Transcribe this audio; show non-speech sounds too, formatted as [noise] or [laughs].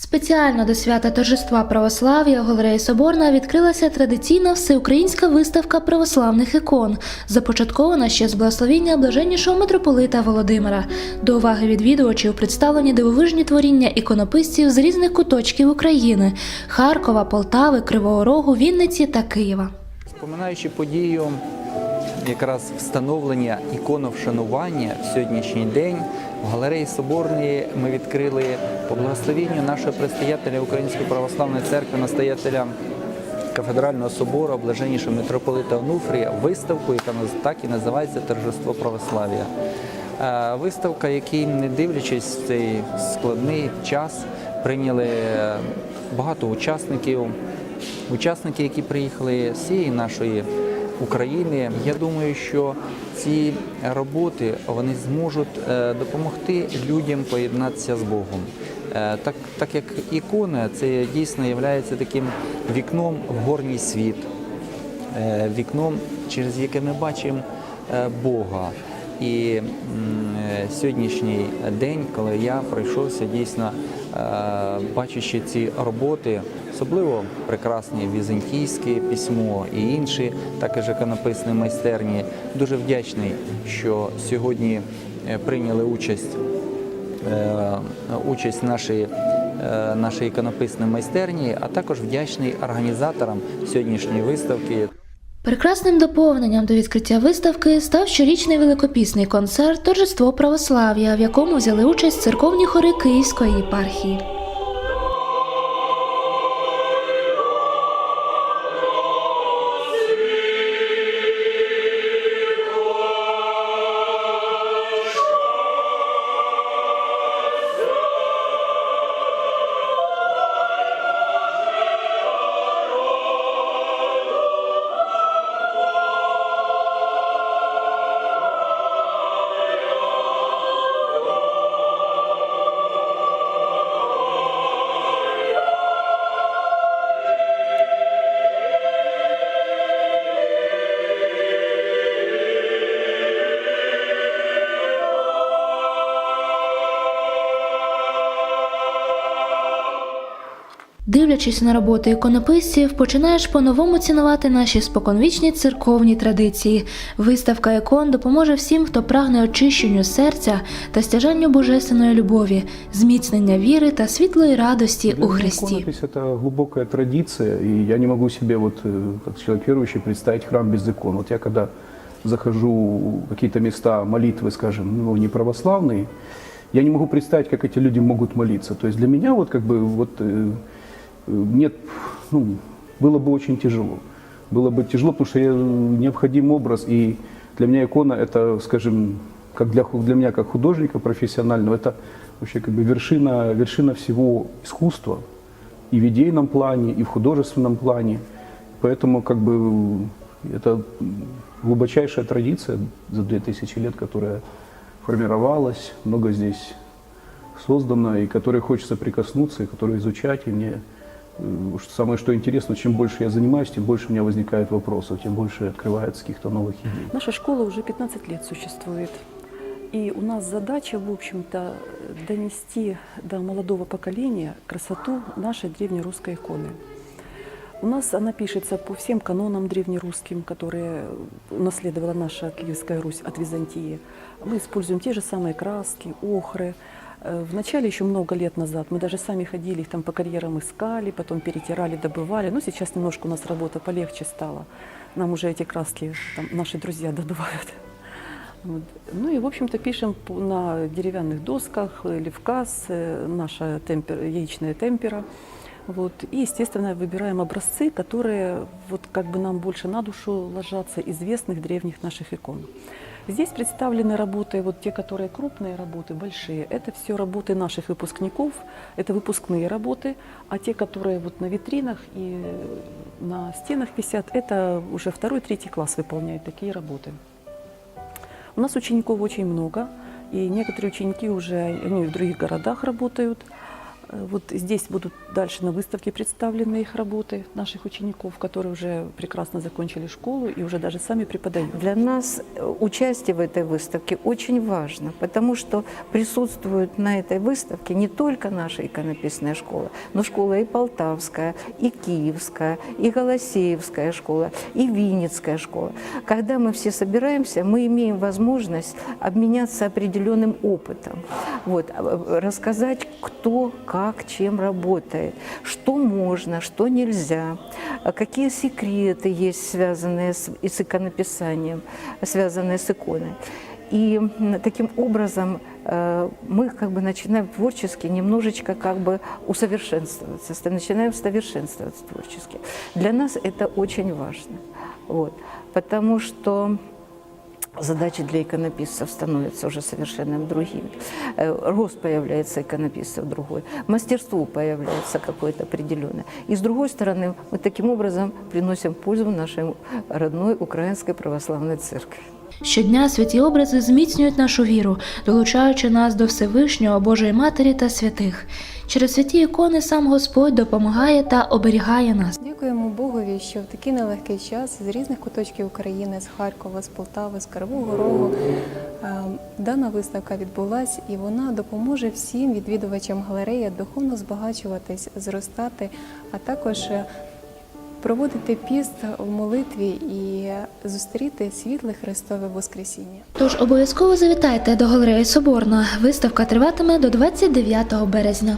Спеціально до свята торжества православ'я у галереї Соборна відкрилася традиційна всеукраїнська виставка православних ікон, започаткована ще з благословіння блаженнішого митрополита Володимира. До уваги відвідувачів представлені дивовижні творіння іконописців з різних куточків України Харкова, Полтави, Кривого Рогу, Вінниці та Києва. Споминаючи подію якраз встановлення іконовшанування в сьогоднішній день в галереї Соборної ми відкрили по благословенню нашого предстоятеля Української православної церкви, настоятеля кафедрального собору, блаженнішого митрополита Онуфрія, виставку, яка так і називається Торжество православ'я. Е, Виставка, який, не дивлячись в цей складний час, прийняли е, багато учасників, учасники, які приїхали з всієї нашої України. Я думаю, що ці роботи вони зможуть е, допомогти людям поєднатися з Богом. Е, Так, так як ікона, це дійсно є таким вікном в горній світ, е, вікном, через яке ми бачимо Бога. І сьогоднішній день, коли я пройшовся дійсно бачачи ці роботи, особливо прекрасні візантійське письмо і інші, також іконописні майстерні, дуже вдячний, що сьогодні е, прийняли участь е, участь нашої, е, нашої іконописної майстерні, а також вдячний організаторам сьогоднішньої виставки. Прекрасним доповненням до відкриття виставки став щорічний великопісний концерт Торжество православ'я, в якому взяли участь церковні хори Київської єпархії. Дивлячись на роботи іконописців, починаєш по-новому цінувати наші споконвічні церковні традиції. Виставка ікон допоможе всім, хто прагне очищенню серця та стяжанню божественної любові, зміцнення віри та світлої радості Для у меня Христі. иконопись – это глубокая традиция, и я не могу себе, вот, э, как человек верующий, представить храм без икон. Вот я когда захожу в какие-то места молитвы, скажем, ну, не православные, я не могу представить, как эти люди могут молиться. То есть для меня вот как бы вот э, э, нет, ну, было бы очень тяжело. Было бы тяжело, потому что я, необходим образ, и для меня икона это, скажем, как для, для меня как художника профессионального, это вообще как бы вершина, вершина всего искусства и в идейном плане, и в художественном плане. Поэтому как бы это глубочайшая традиция за 2000 лет, которая формировалась, много здесь создано, и которой хочется прикоснуться, и которую изучать. И мне самое что интересно, чем больше я занимаюсь, тем больше у меня возникает вопросов, тем больше открывается каких-то новых идей. Наша школа уже 15 лет существует. И у нас задача, в общем-то, донести до молодого поколения красоту нашей древнерусской иконы. У нас она пишется по всем канонам древнерусским, которые унаследовала наша Киевская Русь от Византии. Мы используем те же самые краски, охры. Э, Вначале, еще много лет назад, мы даже сами ходили, их там по карьерам искали, потом перетирали, добывали. Но сейчас немножко у нас работа полегче стала. Нам уже эти краски там, наши друзья добывают. [laughs] Вот. Ну и, в общем-то, пишем по- на деревянных досках, э, левказ, э, наша темпер, яичная темпера. Вот. И, естественно, выбираем образцы, которые вот как бы нам больше на душу ложатся известных древних наших икон. Здесь представлены работы, вот те, которые крупные работы, большие, это все работы наших выпускников, это выпускные работы, а те, которые вот на витринах и на стенах висят, это уже второй, третий класс выполняет такие работы. У нас учеников очень много, и некоторые ученики уже они в других городах работают. Э, Вот здесь будут дальше на выставке представлены их работы наших учеников, которые уже прекрасно закончили школу и уже даже сами преподают. Для нас э, участие в этой выставке очень важно, потому что присутствуют на этой выставке не только наша иконописная школа, но школа и Полтавская, и Киевская, и Голосеевская школа, и Винницкая школа. Когда мы все собираемся, мы имеем возможность обменяться определенным опытом, вот, а, рассказать, кто, как, чем работает, что можно, что нельзя, а какие секреты есть, связанные с, и с иконописанием, связанные с иконой. И м, таким образом э, мы как бы начинаем творчески немножечко как бы усовершенствоваться, ста- начинаем совершенствоваться творчески. Для нас это очень важно, вот, потому что задачи для иконописцев становятся уже совершенно другими. Э, Рост появляется иконописцев другой, мастерство появляется какое-то определенное. И с другой стороны, мы таким образом приносим пользу нашей родной Украинской Православной Церкви. Щодня святі образи зміцнюють нашу віру, долучаючи нас до Всевишнього, Божої Матері та святих. Через святі ікони сам Господь допомагає та оберігає нас. Дякуємо Богові, що в такий нелегкий час з різних куточків України, з Харкова, з Полтави, з Кривого Рогу е, дана виставка відбулась, і вона допоможе всім відвідувачам галереї духовно збагачуватись, зростати, а також е, проводити піст в молитві і зустріти світле Христове Воскресіння. Тож обов'язково завітайте до галереї Соборна. Виставка триватиме до 29 березня.